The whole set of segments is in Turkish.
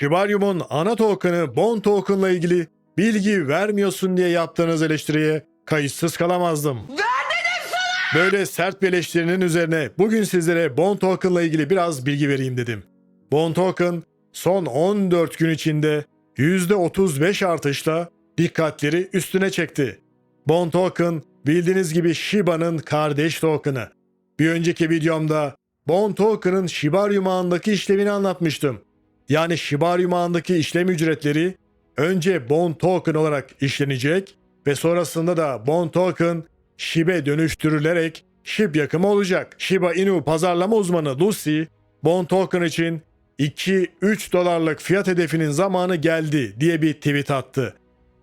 Shibarium'un ana token'ı Bond token'la ilgili bilgi vermiyorsun diye yaptığınız eleştiriye kayıtsız kalamazdım. Böyle sert bir eleştirinin üzerine bugün sizlere Bond Token'la ilgili biraz bilgi vereyim dedim. Bond Token son 14 gün içinde %35 artışla dikkatleri üstüne çekti. Bond Token bildiğiniz gibi Shiba'nın kardeş token'ı. Bir önceki videomda Bond Token'ın Shibarium ağındaki işlemini anlatmıştım. Yani Shibarium ağındaki işlem ücretleri önce Bond Token olarak işlenecek ve sonrasında da Bond Token SHIB'e dönüştürülerek SHIB yakımı olacak. Shiba Inu pazarlama uzmanı Lucy, Bond Token için 2-3 dolarlık fiyat hedefinin zamanı geldi diye bir tweet attı.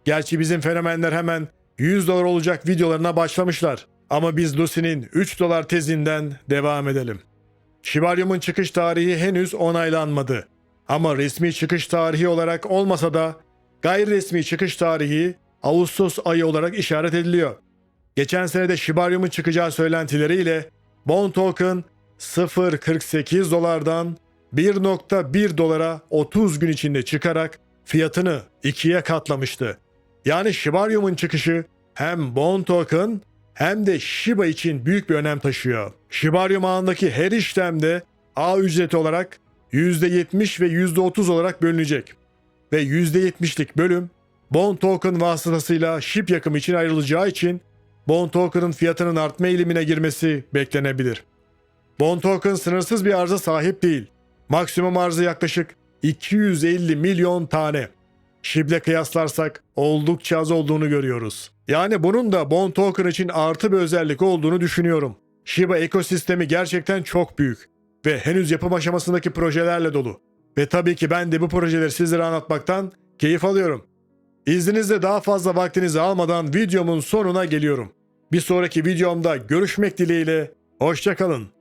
Gerçi bizim fenomenler hemen 100 dolar olacak videolarına başlamışlar. Ama biz Lucy'nin 3 dolar tezinden devam edelim. Shibarium'un çıkış tarihi henüz onaylanmadı. Ama resmi çıkış tarihi olarak olmasa da gayri resmi çıkış tarihi Ağustos ayı olarak işaret ediliyor. Geçen sene de Shibarium'un çıkacağı söylentileriyle Bond Token 0.48 dolardan 1.1 dolara 30 gün içinde çıkarak fiyatını ikiye katlamıştı. Yani Shibarium'un çıkışı hem Bond Token hem de Shiba için büyük bir önem taşıyor. Shibarium ağındaki her işlemde ağ ücreti olarak %70 ve %30 olarak bölünecek. Ve %70'lik bölüm Bond Token vasıtasıyla SHIB yakımı için ayrılacağı için Bond Token'ın fiyatının artma eğilimine girmesi beklenebilir. Bond Token sınırsız bir arıza sahip değil. Maksimum arzı yaklaşık 250 milyon tane. SHIB'le kıyaslarsak oldukça az olduğunu görüyoruz. Yani bunun da Bond Token için artı bir özellik olduğunu düşünüyorum. Shiba ekosistemi gerçekten çok büyük ve henüz yapım aşamasındaki projelerle dolu. Ve tabii ki ben de bu projeleri sizlere anlatmaktan keyif alıyorum. İzninizle daha fazla vaktinizi almadan videomun sonuna geliyorum. Bir sonraki videomda görüşmek dileğiyle, hoşçakalın.